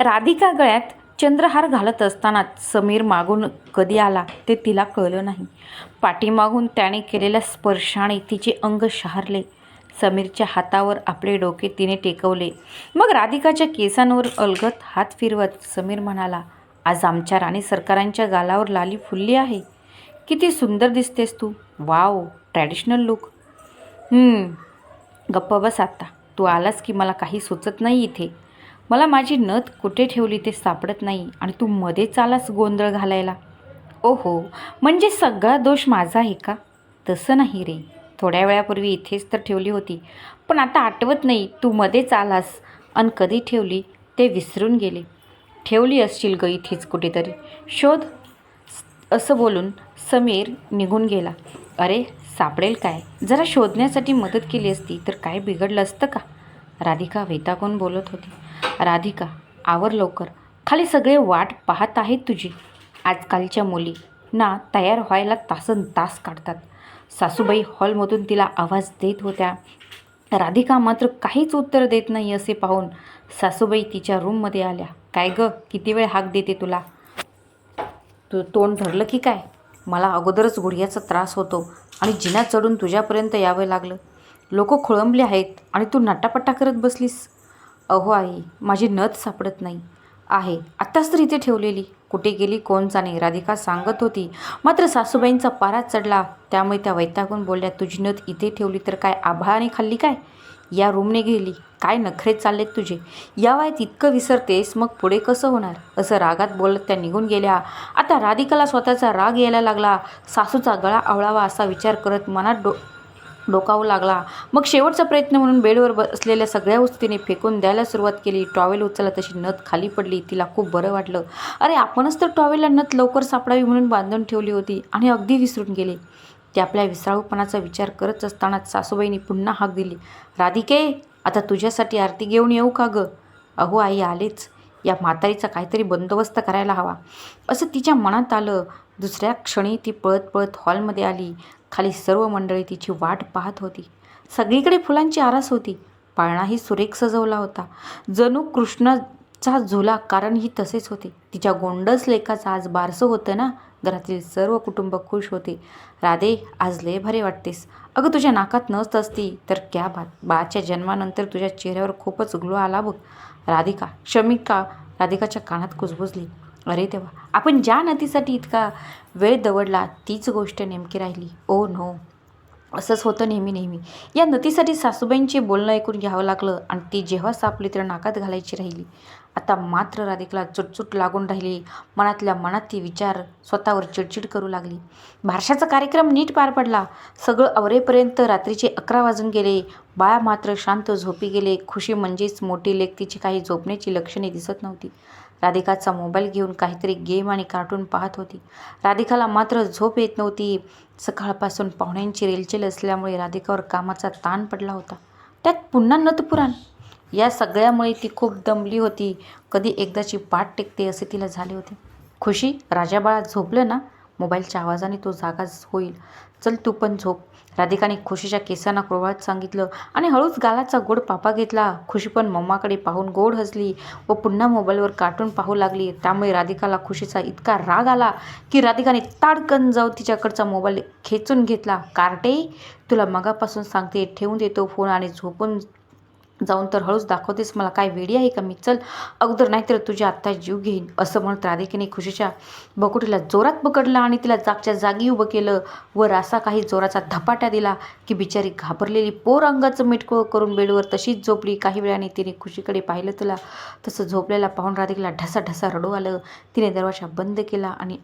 राधिका गळ्यात चंद्रहार घालत असताना समीर मागून कधी आला ते तिला कळलं नाही. पाठीमागून त्याने केलेल्या स्पर्शाने तिचे अंग शहारले. समीरच्या हातावर आपले डोके तिने टेकवले. मग राधिकाच्या केसांवर अलगत हात फिरवत समीर म्हणाला आज आमच्या राणी सरकारांच्या गालावर लाली फुलली आहे. किती सुंदर दिसतेस तू. Wow traditional look. गप्प बस आता. तू आलास की मला काही सुचत नाही इथे. मला माझी नथ कुठे ठेवली ते सापडत नाही आणि तू मध्येच आलास गोंधळ घालायला. ओहो म्हणजे सगळा दोष माझा आहे का? तसं नाही रे. थोड्या वेळापूर्वी इथेच तर ठेवली होती. पण आता आठवत नाही तू मध्येच आलास आणि कधी ठेवली ते विसरून गेले. ठेवली असशील ग इथेच कुठेतरी. शोध. असं बोलून समीर निघून गेला. अरे सापडेल काय? जरा शोधण्यासाठी मदत केली असती तर काय बिघडलं असतं का? राधिका वैतागून बोलत होती. राधिका आवर लवकर. खाली सगळे वाट पाहत आहेत तुझी. आजकालच्या मुली ना तयार व्हायला तासन तास काढतात. सासूबाई हॉलमधून तिला आवाज देत होत्या. राधिका मात्र काहीच उत्तर देत नाही असे पाहून सासूबाई तिच्या रूममध्ये आल्या. काय ग? किती वेळ हाक देते तुला? तू तोंड धरलं की काय? मला अगोदरच गुडघ्याचा त्रास होतो आणि जिना चढून तुझ्यापर्यंत यावं लागलं. लोक खोळंबले आहेत आणि तू नटापट्टा करत बसलीस. अहो आई माझी नथ सापडत नाही. आहे. आत्ताच तर इथे ठेवलेली. कुठे गेली कोण जाणे राधिका सांगत होती. मात्र सासूबाईंचा पारा चढला. त्यामुळे त्या वैतागून बोलल्या तुझी नथ इथे ठेवली तर काय आभाळाने खाल्ली काय? या रूमने गेली. काय नखरे चाललेत तुझे? या वयात इतकं विसरतेस मग पुढे कसं होणार? असं रागात बोलत त्या निघून गेल्या. आता राधिकाला स्वतःचा राग यायला लागला. सासूचा गळा आवळावा असा विचार करत मनात डो डोकावू लागला. मग शेवटचा प्रयत्न म्हणून बेडवर बसलेल्या सगळ्या वस्तू तिने फेकून द्यायला सुरुवात केली. टॉवेल उचलला तशी नथ खाली पडली. तिला खूप बरं वाटलं. अरे आपणच तर टॉवेलला नथ लवकर सापडावी म्हणून बांधून ठेवली होती आणि अगदी विसरून गेले. ते आपल्या विसराळूपणाचा विचार करत असतानाच सासूबाईंनी पुन्हा हाक दिली. राधिके आता तुझ्यासाठी आरती घेऊन येऊ का गं? अहो आई आलेच. या म्हातारीचा काहीतरी बंदोबस्त करायला हवा. असं तिच्या मनात आलं. दुसऱ्या क्षणी ती पळत पळत हॉलमध्ये आली. खाली सर्व मंडळी तिची वाट पाहत होती. सगळीकडे फुलांची आरास होती. पाळणाही सुरेख सजवला होता. जणू कृष्णाचा झुला कारण ही तसेच होते. तिच्या गोंडस लेखाचं आज बारसं होतं ना? घरातील सर्व कुटुंब खुश होते. राधे आज लय भारी वाटतेस. अगं तुझ्या नाकात नसत असती तर क्या बात? बाच्या जन्मानंतर तुझ्या चेहऱ्यावर खूपच ग्लो आला बघ. राधिका क्षमिका राधिकाच्या कानात कुजबुजली. अरे तेव्हा आपण ज्या नदीसाठी इतका वेळ दवडला तीच गोष्ट नेमकी राहिली. ओ नो असंच होतं नेहमी नेहमी. या नदीसाठी सासूबाईंचे बोलणं ऐकून घ्यावं लागलं आणि ती जेव्हा सापली तर नाकात घालायची राहिली आता मात्र राधिकला चुटचुट लागून राहिली. मनातल्या मनात ती विचार स्वतःवर चिडचिड करू लागली. बारशाचा कार्यक्रम नीट पार पडला. सगळं अवरेपर्यंत रात्रीचे अकरा वाजून गेले. बाळा मात्र शांत झोपी गेले. खुशी म्हणजेच मोठी लेख तिची काही झोपण्याची लक्षणे दिसत नव्हती. राधिकाचा मोबाईल घेऊन काहीतरी गेम आणि कार्टून पाहत होती. राधिकाला मात्र झोप येत नव्हती. सकाळपासून पाहुण्यांची रेलचेल असल्यामुळे राधिकावर कामाचा ताण पडला होता. त्यात पुन्हा नतपुराण या सगळ्यामुळे ती खूप दमली होती. कधी एकदाची पाठ टेकते असे तिला झाले होते. खुशी? राजाबाळा झोपलं ना? मोबाईलच्या आवाजाने तो जागाच होईल. चल तू पण झोप. राधिकाने खुशीच्या केसांना कुरवाळत सांगितलं आणि हळूच गालाचा गोड पापा घेतला. खुशी पण मम्माकडे पाहून गोड हसली व पुन्हा मोबाईलवर कार्टून पाहू लागली. त्यामुळे राधिकाला खुशीचा इतका राग आला की राधिकाने ताडकन जाऊ तिच्याकडचा मोबाईल खेचून घेतला. कार्टे तुला मगापासून सांगते ठेवून देतो फोन आणि झोपून जाऊन तर हळूच दाखवतेस मला काय वेडी आहे का मी? चल अगोदर नाहीतर तुझ्या आत्ता जीव घेईन असं म्हणत राधिकेने खुशीच्या बकुटीला जोरात पकडला आणि तिला जागच्या जागी उभं केलं. व रासा काही जोराचा धपाटा दिला की बिचारी घाबरलेली पोर अंगाचं मिटकं करून बेडवर तशीच झोपली. काही वेळाने तिने खुशीकडे पाहिलं तिला. तसं झोपलेला पाहून राधिकेला ढसा ढसा रडू आलं. तिने दरवाजा बंद केला आणि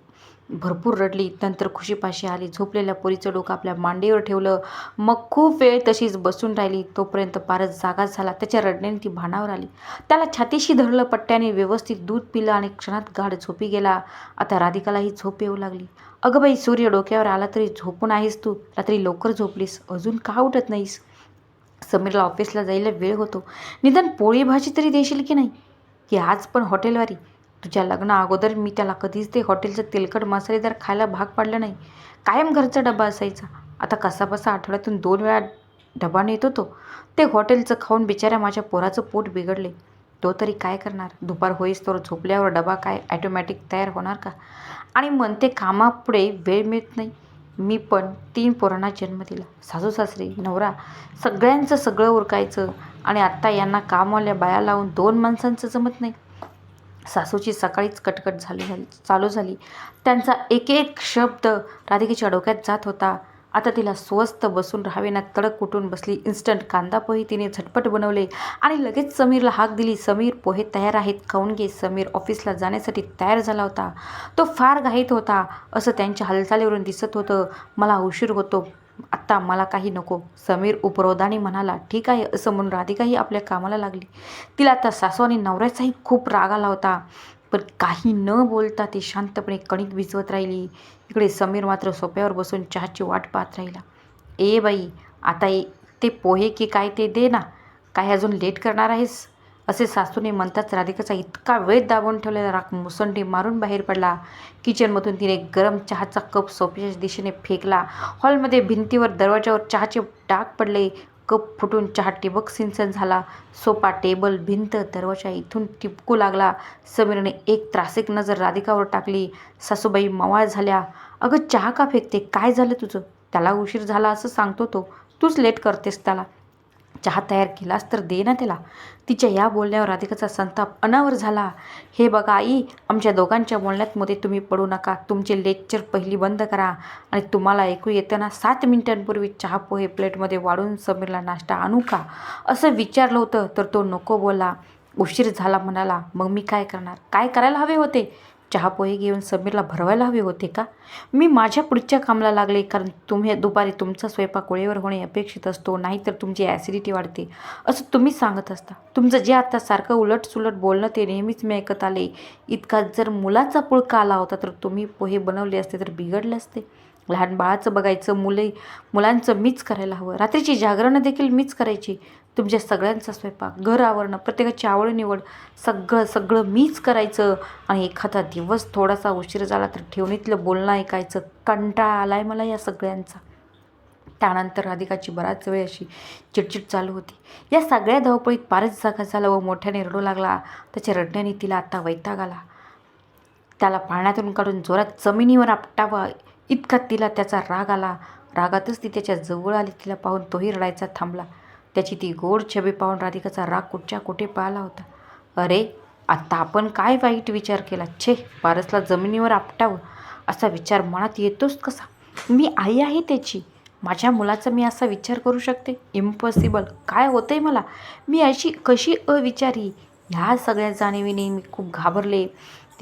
भरपूर रडली नंतर खुशीपाशी आली झोपलेल्या पोरीचं डोकं आपल्या मांडीवर ठेवलं. मग खूप वेळ तशीच बसून राहिली. तोपर्यंत पारच जागा झाला. त्याच्या रडण्याने ती भानावर आली. त्याला छातीशी धरलं पट्ट्याने व्यवस्थित दूध पिलं आणि क्षणात गाढ झोपी गेला. आता राधिकालाही झोप येऊ लागली. अगं बाई सूर्य डोक्यावर आला तरी झोपून आहेस तू. रात्री लवकर झोपलीस. अजून का उठत नाहीस? समीरला ऑफिसला जायला वेळ होतो. निदान पोळी भाजी तरी देशील की नाही? की आज पण हॉटेलवारी तुझ्या लग्ना अगोदर मी त्याला कधीच ते हॉटेलचं तेलकट मसालेदार खायला भाग पाडलं नाही. कायम घरचा डबा असायचा. आता कसा बसा आठवड्यातून दोन वेळा डबा नेत होतो. ते हॉटेलचं खाऊन बिचाऱ्या माझ्या पोराचं पोट बिघडले. तो तरी काय करणार? दुपार होईस तर झोपल्यावर डबा काय? ॲटोमॅटिक तयार होणार का? आणि म्हणते कामापुढे वेळ मिळत नाही. मी पण तीन पोरांना जन्म दिला. सासू सासरे नवरा सगळ्यांचं सगळं उरकायचं. आणि आत्ता यांना कामवाल्या बाया लावून दोन माणसांचं जमत नाही. सासूची सकाळीच कटकट झाली झाली चालू झाली. त्यांचा एक एक शब्द राधिकेच्या डोक्यात जात होता. आता तिला स्वस्त बसून राहावेना तडक उठून बसली. इन्स्टंट कांदा पोहे तिने झटपट बनवले आणि लगेच समीरला हाक दिली. समीर पोहे तयार आहेत. खाऊन घे. समीर ऑफिसला जाण्यासाठी तयार झाला होता. तो फार घाईत होता. असं त्यांच्या हालचालीवरून दिसत होतं. मला उशीर होतो. आत्ता मला काही नको. समीर उपरोधाने म्हणाला ठीक आहे असं म्हणून राधिकाही आपल्या कामाला लागली. तिला आता सासू आणि नवऱ्याचाही खूप राग आला होता. पण काही न बोलता ती शांतपणे कणिक भिजवत राहिली. इकडे समीर मात्र सोप्यावर बसून चहाची वाट पाहत राहिला. ए बाई आता ए ते पोहे की काय ते दे ना. काय अजून लेट करणार आहेस? असे सासूने म्हणताच राधिकाचा इतका वेळ दाबून ठेवलेला राख मुसंडी मारून बाहेर पडला. किचनमधून तिने गरम चहाचा कप सोप्याच्या दिशेने फेकला. हॉलमध्ये भिंतीवर दरवाजावर चहाचे डाग पडले. कप फुटून चहा टिबक सिंचन झाला. सोफा टेबल भिंत दरवाजा इथून टिपकू लागला. समीरने एक त्रासिक नजर राधिकावर टाकली. सासूबाई मवाळ झाल्या. अगं चहा का फेकते? काय झालं तुझं? त्याला उशीर झाला असं सांगतो तो. तूच लेट करतेस त्याला. चहा तयार केलास तर दे ना त्याला. तिच्या या बोलण्यावर राधिकाचा संताप अनावर झाला. हे बघा आई आमच्या दोघांच्या बोलण्यात मध्ये तुम्ही पडू नका. तुमचे लेक्चर पहिली बंद करा आणि तुम्हाला ऐकू येताना सात मिनिटांपूर्वी चहा पोहे प्लेटमध्ये वाढून समीरला नाश्ता आणू का? असं विचारलं होतं तर तो नको बोला उशीर झाला म्हणाला मग मी काय करणार? काय करायला हवे होते? चहापोहे घेऊन समीरला भरवायला हवे होते का? मी माझ्या पुढच्या कामाला लागले कारण तुम्ही दुपारी तुमचा स्वयंपाक वेळेवर होणे अपेक्षित असतो नाहीतर तुमची ॲसिडिटी वाढते. असं तुम्ही सांगत असता. तुमचं जे आता सारखं उलट सुलट बोलणं ते नेहमीच मी ऐकत आले. इतका जर मुलाचा पुळका आला होता तर तुम्ही पोहे बनवले असते तर बिघडले असते. लहान बाळाचं बघायचं मुले मुलांचं मीच करायला हवं. रात्रीची जागरणं देखील मीच करायची. तुमच्या सगळ्यांचा स्वयंपाक घर आवरणं प्रत्येकाची आवड निवड सगळं सगळं मीच करायचं आणि एखादा दिवस थोडासा उशीर झाला तर ठेवणीतलं बोलणं ऐकायचं कंटाळा आला आहे मला या सगळ्यांचा. त्यानंतर राधिकाची बराच वेळ अशी चिडचिड चालू होती. या सगळ्या धावपळीत फारच जागा झाला व मोठ्याने रडू लागला. त्याच्या रडण्याने तिला आता वैताग आला. त्याला पाण्यातून काढून जोरात जमिनीवर आपटावा इतका तिला त्याचा राग आला. रागातच ती त्याच्याजवळ आली. तिला पाहून तोही रडायचा थांबला. त्याची ती गोड छबी पाहून राधिकाचा राग कुठच्या कुठे पाहिला होता? अरे आत्ता आपण काय वाईट विचार केला? छे पारसला जमिनीवर आपटावं असा विचार मनात येतोच कसा? मी आई आहे त्याची. माझ्या मुलाचा मी असा विचार करू शकते? इम्पॉसिबल काय होतंय मला? मी अशी कशी अविचारी? ह्या सगळ्या जाणीवीने मी खूप घाबरले.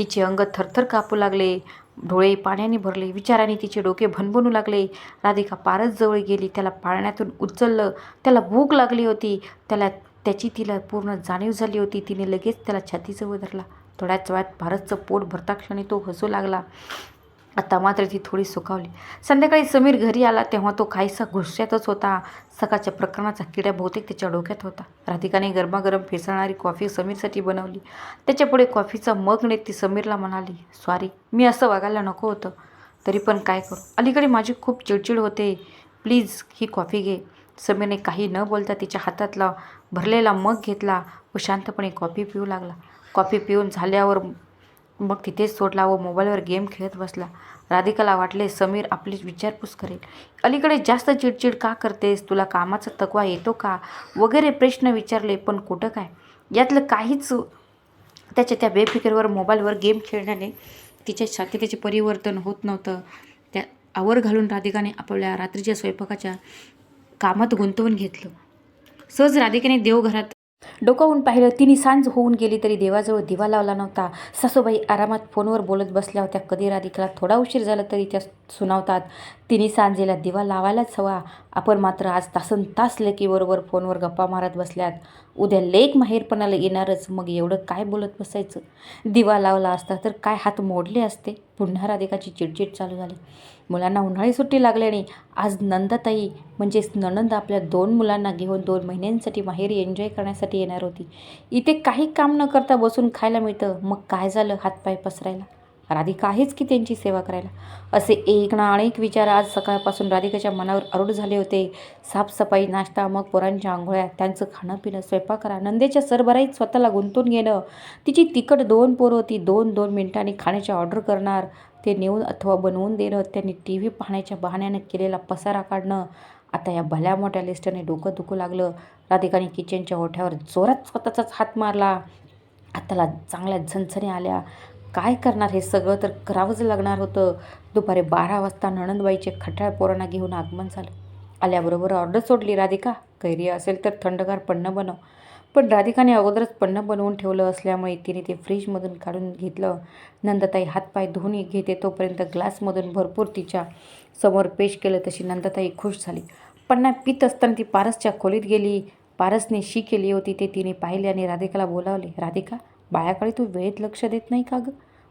तिचे अंग थरथर कापू लागले. डोळे पाण्याने भरले. विचाराने तिचे डोके भनभनू लागले. राधिका पारच जवळ गेली. त्याला पाळण्यातून उचललं. त्याला भूक लागली होती. त्याला त्याची तिला पूर्ण जाणीव झाली होती. तिने लगेच त्याला छातीजवळ धरला. थोड्याच वेळात भारतचं पोट भरता क्षणी तो हसू लागला. आता मात्र ती थोडी सुकावली संध्याकाळी समीर घरी आला तेव्हा तो काहीसा गुस्स्यातच होता. सकाळच्या प्रकरणाचा किड्या बहुतेक त्याच्या डोक्यात होता. राधिकाने गरमागरम फेसळणारी कॉफी समीरसाठी बनवली. त्याच्यापुढे कॉफीचा मग नेत ती समीरला म्हणाली सॉरी मी असं वागायला नको होतं. तरी पण काय करू? अलीकडे माझी खूप चिडचिड होते. प्लीज ही कॉफी घे. समीरने काही न बोलता तिच्या हातातला भरलेला मग घेतला व शांतपणे कॉफी पिऊ लागला. कॉफी पिऊन झाल्यावर मग तिथेच सोडला व मोबाईलवर गेम खेळत बसला. राधिकाला वाटले समीर आपली विचारपूस करेल. अलीकडे जास्त चिडचिड का करतेस? तुला कामाचा तकवा येतो का? वगैरे प्रश्न विचारले पण कुठं काय? यातलं काहीच त्याच्या त्या बेफिकरवर मोबाईलवर गेम खेळण्याने तिच्या शांततेचे परिवर्तन होत नव्हतं. त्या आवर घालून राधिकाने आपल्या रात्रीच्या स्वयंपाकाच्या कामात गुंतवून घेतलं. सहज राधिकेने देवघरात डोकावून पाहिलं तिने सांज होऊन गेली तरी देवाजवळ दिवा लावला नव्हता. सासूबाई आरामात फोनवर बोलत बसल्या होत्या. कधी राधिकाला थोडा उशीर झाला तरी त्या सुनावतात. तिने सांजेला दिवा लावायलाच हवा. आपण मात्र आज तासन तास लेकीबरोबर फोनवर गप्पा मारत बसल्यात. उद्या लेक माहेरपणाला येणारच. मग एवढं काय बोलत बसायचं? दिवा लावला असता तर काय हात मोडले असते? पुन्हा राधिकाची चिडचिड चालू झाली. मुलांना उन्हाळी सुट्टी लागल्याने आज नंदाताई म्हणजेच नणंद आपल्या दोन मुलांना घेऊन दोन महिन्यांसाठी माहेरी एन्जॉय करण्यासाठी येणार होती. इथे काही काम न करता बसून खायला मिळतं. मग काय झालं हातपाय पसरायला? राधिका आहेच की त्यांची सेवा करायला? असे एक ना अनेक विचार आज सकाळपासून राधिकाच्या मनावर आरूढ झाले होते. साफसफाई नाश्ता मग पोरांच्या आंघोळ्या त्यांचं खाणं पिणं स्वयंपाक करा. नंदेच्या सरभराईत स्वतःला गुंतून घेणं. तिची तिकट दोन पोरं होती. दोन दोन मिनिटांनी खाण्याची ऑर्डर करणार. ते नेऊन अथवा बनवून देणं त्यांनी टी व्ही पाहण्याच्या बहाण्यानं केलेला पसारा काढणं. आता या भल्या मोठ्या लिस्टने डोकं दुखू लागलं. राधिकाने किचनच्या ओठ्यावर जोरात स्वतःचाच हात मारला. आताला चांगल्या झणझणी आल्या. काय करणार हे सगळं तर करावंच लागणार होतं. दुपारी बारा वाजता नणंदबाईचे खटाळ पोरांना घेऊन आगमन झालं. आल्याबरोबर ऑर्डर सोडली. राधिका कैरी असेल तर थंडगार पडणं बनव. पण राधिकाने अगोदरच पन्न बनवून ठेवलं असल्यामुळे तिने ते फ्रीजमधून काढून घेतलं. नंदताई हातपाय धुवून घेते तोपर्यंत ग्लासमधून भरपूर तिच्या समोर पेश केलं तशी नंदताई खुश झाली. पन्ना पित असताना ती पारसच्या खोलीत गेली. पारसने शी केली होती ते तिने पाहिले आणि राधिकाला बोलावले राधिका बाळाकडे तू वेळेत लक्ष देत नाही का गं?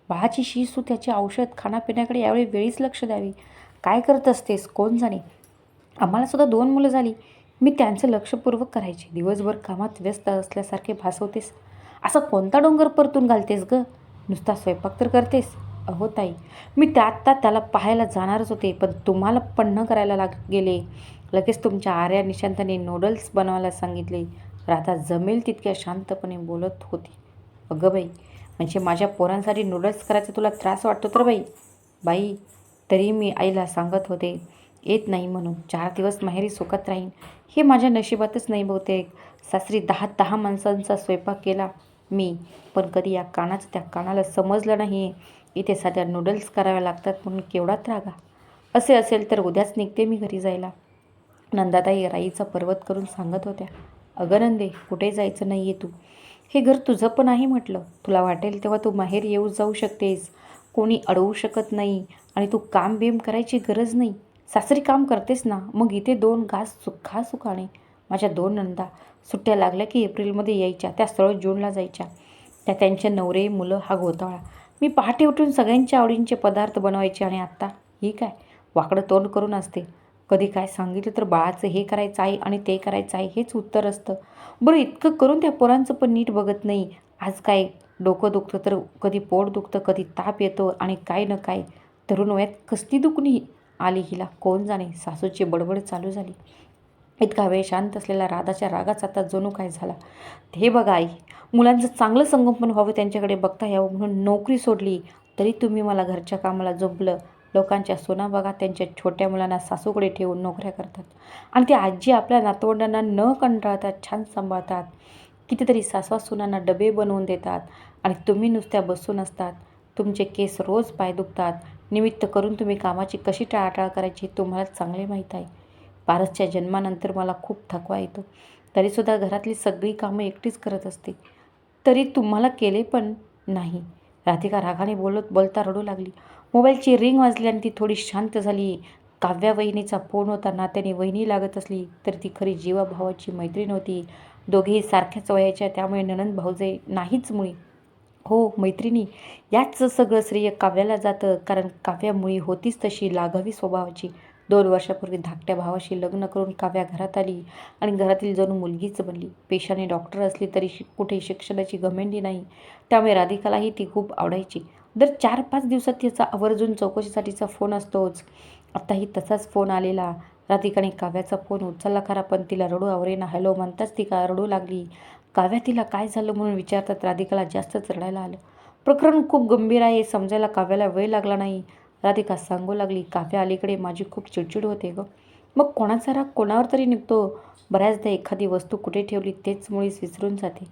बाळाची शी सू त्याचे औषध खाण्यापिण्याकडे यावेळी वेळीच लक्ष द्यावी. काय करत असतेस? कोण जाणे? आम्हालासुद्धा दोन मुलं झाली. मी त्यांचं लक्षपूर्वक करायचे. दिवसभर कामात व्यस्त असल्यासारखे भासवतेस. असा कोणता डोंगर परतून घालतेस ग? नुसता स्वयंपाक तर करतेस. अहो ताई मी त्यात त्यात त्याला पाहायला जाणारच होते पण तुम्हाला पण्णं करायला लाग गेले. लगेच तुमच्या आर्या निशांताने नूडल्स बनवायला सांगितले. राधा जमेल तितक्या शांतपणे बोलत होती. अगं बाई म्हणजे माझ्या पोरांसाठी नूडल्स करायचा तुला त्रास वाटतो तर बाई? बाई तरी मी आईला सांगत होते येत नाही म्हणून. चार दिवस माहेरी सोकत राहीन. हे माझ्या नशिबातच नाही बहुतेक. सासरी दहा दहा माणसांचा स्वयंपाक केला मी. पण कधी या कानाचं त्या कानाला समजलं नाही. इथे साध्या नूडल्स कराव्या लागतात म्हणून केवढात रागा असे असेल तर उद्याच निघते मी घरी जायला. नंदाताई राईचा पर्वत करून सांगत होत्या. अगं नंदे कुठे जायचं नाही आहे तू? हे घर तुझं पण आहे म्हटलं. तुला वाटेल तेव्हा तू माहेर येऊ जाऊ शकतेस. कोणी अडवू शकत नाही आणि तू काम बिम करायची गरज नाही. सासरी काम करतेस ना मग इथे दोन घास सुखा सुखाने माझ्या दोन नंदा सुट्ट्या लागल्या की एप्रिलमध्ये यायच्या त्या सरळ जूनला जायच्या. त्या त्यांचे नवरे मुलं हा घोताळा मी पहाटे उठून सगळ्यांच्या आवडींचे पदार्थ बनवायचे आणि आत्ता ही काय? वाकडं तोंड करून असते. कधी काय सांगितलं तर बाळाचं हे करायचं आहे आणि ते करायचं आहे हेच उत्तर असतं. बरं इतकं करून त्या पोरांचं पण नीट बघत नाही. आज काय? डोकं दुखतं तर कधी पोट दुखतं कधी ताप येतो आणि काय न काय? तरुण वयात कसली दुखणी आली हिला. कोण जाणे? सासूची बडबड चालू झाली. इतका वेळ शांत असलेला राधाच्या रागाचा आता जणू काय झाला? हे बघा आई मुलांचं चांगलं संगोपन व्हावं त्यांच्याकडे बघता यावं म्हणून नोकरी सोडली. तरी तुम्ही मला घरच्या कामाला जोपलं. लोकांच्या सोना बघा त्यांच्या छोट्या मुलांना सासूकडे ठेवून नोकऱ्या करतात. आणि ते आजी आपल्या नातवंडांना न कंटाळतात छान सांभाळतात. कितीतरी सासवा सुनांना डबे बनवून देतात. आणि तुम्ही नुसत्या बसून असतात. तुमचे केस रोज पाय दुखतात. निमित्त करून तुम्ही कामाची कशी टाळाटाळ करायची हे तुम्हाला चांगले माहीत आहे. पारसच्या जन्मानंतर मला खूप थकवा येतो. तरीसुद्धा घरातली सगळी कामं एकटीच करत असते. तरी तुम्हाला केले पण नाही. राधिका रागाने बोलत बोलता रडू लागली. मोबाईलची रिंग वाजली आणि ती थोडी शांत झाली. काव्या वहिनीचा फोन होता. नात्याने वहिनी लागत असली तर ती खरी जीवाभावाची मैत्रीण होती. दोघेही सारख्याच वयाच्या त्यामुळे ननंद भाऊजे नाहीच मुळी हो मैत्रिणी याच सगळं श्रेय काव्याला जातं. कारण काव्यामुळे होतीच तशी लाघवी स्वभावाची. दोन वर्षापूर्वी धाकट्या भावाशी लग्न करून काव्या घरात आली आणि घरातील जणू मुलगीच बनली. पेशाने डॉक्टर असली तरी शि कुठे शिक्षणाची घमेंडी नाही. त्यामुळे राधिकालाही ती खूप आवडायची. दर चार पाच दिवसात तिचा आवर्जून चौकशीसाठीचा फोन असतोच. आत्ताही तसाच फोन आलेला. राधिकाने काव्याचा फोन उचलला खरा पण तिला रडू आवरेना. हॅलो म्हणताच ती का रडू लागली. काव्या तिला काय झालं म्हणून विचारतात राधिकाला जास्तच रडायला आलं. प्रकरण खूप गंभीर आहे समजायला काव्याला वेळ लागला नाही. राधिका सांगू लागली काव्या अलीकडे माझी खूप चिडचिड होते ग. मग कोणाचा राग कोणावर तरी निघतो? बऱ्याचदा एखादी वस्तू कुठे ठेवली तेच मुळीच विसरून जाते.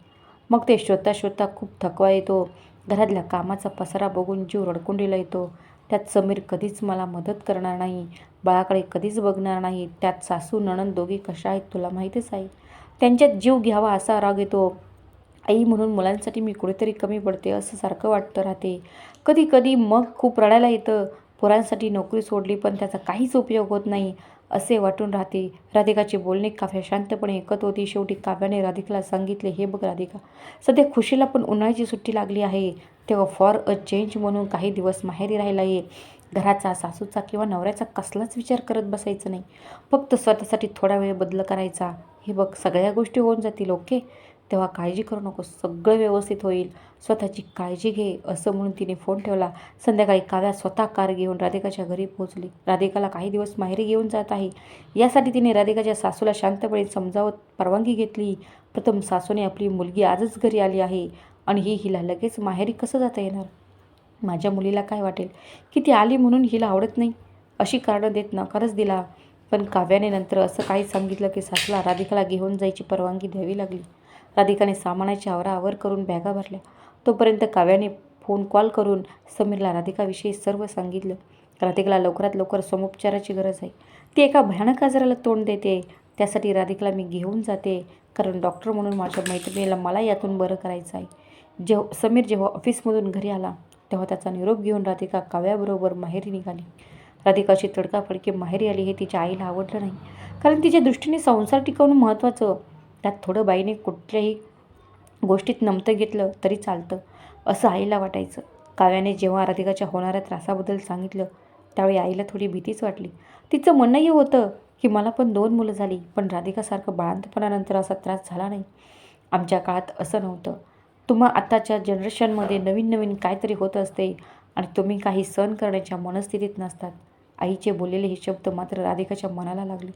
मग ते शोधता शोधता खूप थकवा येतो. घरातल्या कामाचा पसारा बघून जीव रडकुंडीला येतो. त्यात समीर कधीच मला मदत करणार नाही. बाळाकडे कधीच बघणार नाही. त्यात सासू नणंद दोघी कशा आहेत तुला माहितीच आहे. त्यांच्यात जीव घ्यावा असा राग येतो. आई म्हणून मुलांसाठी मी कुठेतरी कमी पडते असं सारखं वाटतं राहते. कधी कधी मग खूप रडायला येतं. पोरांसाठी नोकरी सोडली पण त्याचा काहीच उपयोग होत नाही असे वाटून राहते. राधिकाचे बोलणे काव्या शांतपणे ऐकत होती. शेवटी काव्याने राधिकाला सांगितले हे बघ राधिका सध्या खुशीला पण उन्हाळ्याची सुट्टी लागली आहे. तेव्हा फॉर अ चेंज म्हणून काही दिवस माहेरी राहिला ये घराचा सासूचा किंवा नवऱ्याचा कसलाच विचार करत बसायचं नाही. फक्त स्वतःसाठी थोडा वेळ बदल करायचा. हे बघ सगळ्या गोष्टी होऊन जातील ओके? तेव्हा काळजी करू नको सगळं व्यवस्थित होईल. स्वतःची काळजी घे असं म्हणून तिने फोन ठेवला. संध्याकाळी काव्या स्वतः कार घेऊन राधिकाच्या घरी पोहोचली. राधिकाला काही दिवस माहेरी घेऊन जात आहे. यासाठी तिने राधिकाच्या सासूला शांतपणे समजावत परवानगी घेतली. प्रथम सासूने आपली मुलगी आजच घरी आली आहे आणि ही हिला लगेच माहेरी कसं जाता येणार? माझ्या मुलीला काय वाटेल? की ती आली म्हणून हिला आवडत नाही? अशी कारणं देत नकारच दिला. पण काव्याने नंतर असं काही सांगितलं की सासूला राधिकाला घेऊन जायची परवानगी द्यावी लागली. राधिकाने सामानाची आवराआवर करून बॅगा भरल्या. तोपर्यंत काव्याने फोन कॉल करून समीरला राधिकाविषयी सर्व सांगितलं. राधिकाला लवकरात लवकर समोपचाराची गरज आहे. ती एका भयानक आजाराला तोंड देते. त्यासाठी राधिकाला मी घेऊन जाते. कारण डॉक्टर म्हणून माझ्या मैत्रिणीला मला यातून बरं करायचं आहे. जेव्हा समीर जेव्हा ऑफिसमधून घरी आला तेव्हा त्याचा निरोप घेऊन राधिका काव्याबरोबर माहेरी निघाली. राधिकाची तडकाफडकी माहेरी आली हे तिच्या आईला आवडलं नाही. कारण तिच्या दृष्टीने संसार टिकवणं महत्त्वाचं. त्यात थोडं बाईने कुठल्याही गोष्टीत नमतं घेतलं तरी चालतं असं आईला वाटायचं. काव्याने जेव्हा राधिकाच्या होणाऱ्या त्रासाबद्दल सांगितलं त्यावेळी आईला थोडी भीतीच वाटली. तिचं म्हणणंही होतं की मला पण दोन मुलं झाली पण राधिकासारखं बाळांतपणानंतर असा त्रास झाला नाही. आमच्या काळात असं नव्हतं. तुम्हा आत्ताच्या जनरेशनमध्ये नवीन नवीन काहीतरी होत असते आणि तुम्ही काही सहन करण्याच्या मनस्थितीत नसतात. आईचे बोललेले हे शब्द मात्र राधिकाच्या मनाला लागले.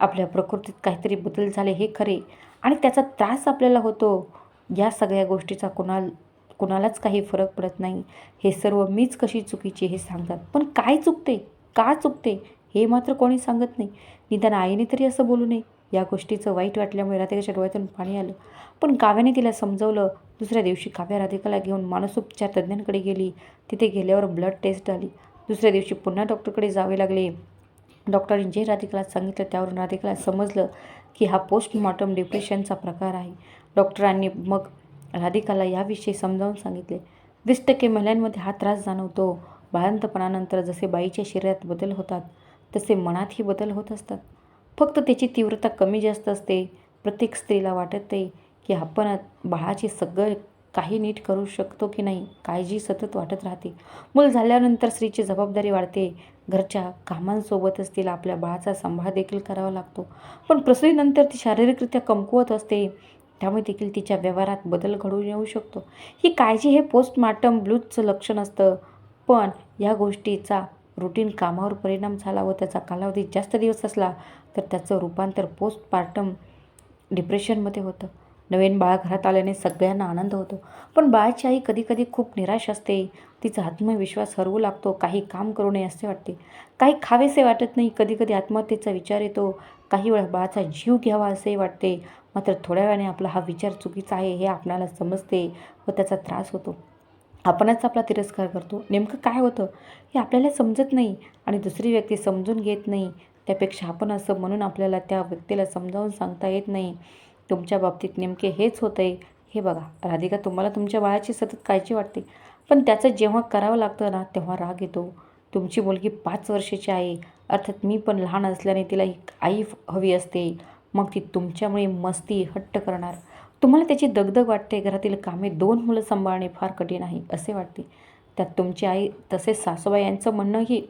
आपल्या प्रकृतीत काहीतरी बदल झाले हे खरे आणि त्याचा त्रास आपल्याला होतो. या सगळ्या गोष्टीचा कुणाल कुणालाच काही फरक पडत नाही. हे सर्व मीच कशी चुकीची हे सांगतात. पण काय चुकते? का चुकते? हे मात्र कोणी सांगत नाही. निदान आईने तरी असं बोलू नये. या गोष्टीचं वाईट वाटल्यामुळे राधिकाच्या डोळ्यातून पाणी आलं. पण काव्याने तिला समजवलं. दुसऱ्या दिवशी काव्या राधिकाला घेऊन मानसोपचार तज्ज्ञांकडे गेली. तिथे गेल्यावर ब्लड टेस्ट आली. दुसऱ्या दिवशी पुन्हा डॉक्टरकडे जावे लागले. डॉक्टरांनी जे राधिकाला सांगितलं त्यावरून राधिकाला समजलं की हा पोस्टमॉर्टम डिप्रेशनचा प्रकार आहे. डॉक्टरांनी मग राधिकाला याविषयी समजावून सांगितले. वीस टक्के महिलांमध्ये हा त्रास जाणवतो. बाळंतपणानंतर जसे बाईच्या शरीरात बदल होतात तसे मनातही बदल होत असतात. फक्त त्याची तीव्रता कमी जास्त असते. प्रत्येक स्त्रीला वाटते की आपण बाळाचे सगळं काही नीट करू शकतो की नाही? काळजी सतत वाटत राहते. मूल झाल्यानंतर स्त्रीची जबाबदारी वाढते. घरच्या कामांसोबतच तिला आपल्या बाळाचा सांभाळ देखील करावा लागतो. पण प्रसूतीनंतर ती शारीरिकरित्या कमकुवत असते. त्यामुळे देखील तिच्या व्यवहारात बदल घडून येऊ शकतो. ही काळजी हे पोस्टमार्टम ब्लूजचं लक्षण असतं. पण या गोष्टीचा रुटीन कामावर परिणाम झाला व त्याचा कालावधी जास्त दिवस असला तर त्याचं रूपांतर पोस्टपार्टम डिप्रेशनमध्ये होतं. नवीन बाळ घरात आल्याने सगळ्यांना आनंद होतो. पण बाळाची आई कधीकधी खूप निराश असते. तिचा आत्मविश्वास हरवू लागतो. काही काम करू नये असे वाटते. काही खावेसे वाटत नाही. कधीकधी आत्महत्येचा विचार येतो. काही वेळा बाळाचा जीव घ्यावा असेही वाटते. मात्र थोड्या वेळाने आपला हा विचार चुकीचा आहे हे आपणाला समजते व त्याचा त्रास होतो. आपणच आपला तिरस्कार करतो. नेमकं काय होतं हे आपल्याला समजत नाही आणि दुसरी व्यक्ती समजून घेत नाही. त्यापेक्षा आपण असं म्हणून आपल्याला त्या व्यक्तीला समजावून सांगता येत नाही. तुमच्या बाबतीत नेमके हेच होतं आहे हे बघा राधिका तुम्हाला तुमच्या बाळाची सतत काळजी वाटते. पण त्याचं जेव्हा करावं लागतं ना तेव्हा राग येतो. तुमची मुलगी पाच वर्षाची आहे. अर्थात मी पण लहान असल्याने तिला एक आई हवी असते. मग ती तुमच्यामुळे मस्ती हट्ट करणार. तुम्हाला त्याची दगदग वाटते. घरातील कामे दोन मुलं सांभाळणे फार कठीण आहे असे वाटते. त्यात तुमची आई तसेच सासूबाई यांचं म्हणणंही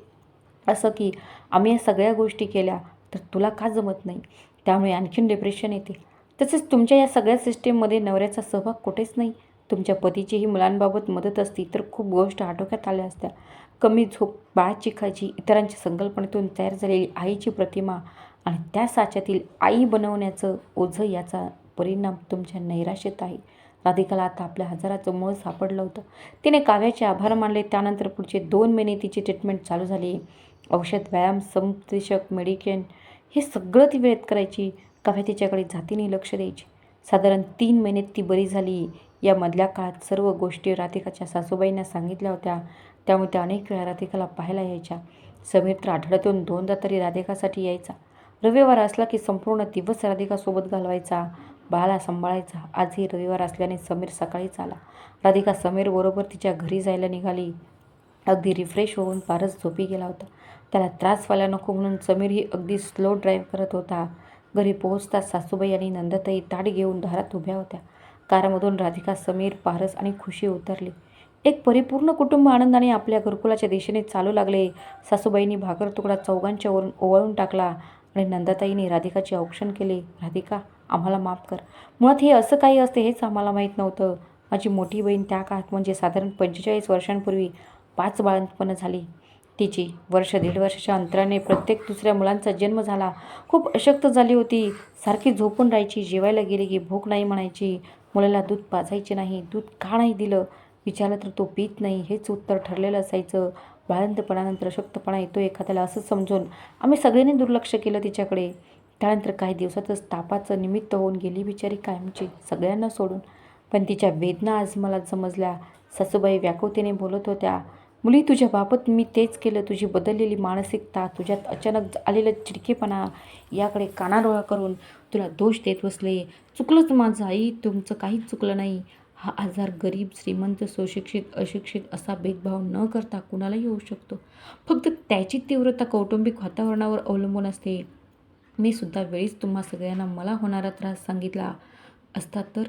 असं की आम्ही या सगळ्या गोष्टी केल्या तर तुला का जमत नाही? त्यामुळे आणखीन डिप्रेशन येते. तसेच तुमच्या या सगळ्या सिस्टीममध्ये नवऱ्याचा सहभाग कुठेच नाही. तुमच्या पतीचीही मुलांबाबत मदत असती तर खूप गोष्ट आटोक्यात आल्या असत्या. कमी झोप बाळाची काळजी इतरांच्या संकल्पनेतून तयार झालेली आईची प्रतिमा आणि त्या साच्यातील आई बनवण्याचं ओझं याचा परिणाम तुमच्या नैराश्यत आहे. राधिकाला आता आपल्या हजाराचं मूळ सापडलं होतं. तिने काव्याचे आभार मानले. त्यानंतर पुढचे दोन महिने तिची ट्रीटमेंट चालू झाली. औषध व्यायाम समुपदेशक मेडिकेन हे सगळं ती वेळेत करायची. काव्या तिच्याकडे जातीने लक्ष द्यायची. साधारण तीन महिन्यात ती बरी झाली. या मधल्या काळात सर्व गोष्टी राधिकाच्या सासूबाईंना सांगितल्या होत्या. त्यामुळे त्या अनेक वेळा राधिकाला पाहायला यायच्या. समीर तर आठवड्यातून दोनदा तरी राधिकासाठी यायचा. रविवार असला की संपूर्ण दिवस राधिकासोबत घालवायचा. बाळाला सांभाळायचा. आजही रविवार असल्याने समीर सकाळीच आला. राधिका समीरबरोबर तिच्या घरी जायला निघाली. अगदी रिफ्रेश होऊन फारच झोपी गेला होता. त्याला त्रास व्हायला नको म्हणून समीरही अगदी स्लो ड्राईव्ह करत होता. घरी पोहोचताच सासूबाई आणि नंदताई ताट घेऊन दारात उभ्या होत्या. कारमधून राधिका समीर पारस आणि खुशी उतरली. एक परिपूर्ण कुटुंब आनंदाने आपल्या घरकुलाच्या दिशेने चालू लागले. सासूबाईंनी भाकर तुकडा चौघांच्या वरून ओवाळून टाकला आणि नंदाताईने राधिकाचे औक्षण केले. राधिका आम्हाला माफ कर. मुळात हे असं काही असते हेच आम्हाला माहीत नव्हतं. माझी मोठी बहीण त्या काळात म्हणजे साधारण पंचेचाळीस वर्षांपूर्वी पाच बाळंतपणं झाली. तिची. वर्ष दीड वर्षाच्या अंतराने प्रत्येक दुसऱ्या मुलांचा जन्म झाला. खूप अशक्त झाली होती. सारखी झोपून राहायची जेवायला गेली की भूक नाही म्हणायची. मुलाला दूध पाजायचे नाही दूध का नाही दिलं? विचारलं तर तो पित नाही. हेच उत्तर ठरलेलं असायचं. बाळंतपणानंतर अशक्तपणा येतो एखाद्याला असं समजून. आम्ही सगळ्यांनी दुर्लक्ष केलं तिच्याकडे. त्यानंतर काही दिवसातच तापाचं निमित्त होऊन गेली बिचारी कायमची सगळ्यांना सोडून. पण तिच्या वेदना आज मला समजल्या. सासूबाई व्याकुळतेने बोलत होत्या. मुली तुझ्याबाबत मी तेच केलं. तुझी बदललेली मानसिकता तुझ्यात अचानक आलेलं चिडकेपणा याकडे कानाडोळा करून तुला दोष देत बसले. चुकलंच माझं आई तुमचं काहीच चुकलं नाही. हा आजार गरीब श्रीमंत सुशिक्षित अशिक्षित असा भेदभाव न करता कुणालाही होऊ शकतो. फक्त त्याची तीव्रता कौटुंबिक वातावरणावर अवलंबून असते. मी सुद्धा वेळीच तुम्हा सगळ्यांना मला होणारा त्रास सांगितला असता तर?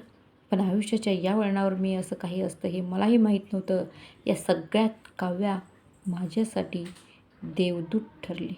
पण आयुष्याच्या या वळणावर मी असं काही असतं हे मलाही माहीत नव्हतं. या सगळ्यात काव्या माझ्यासाठी देवदूत ठरली.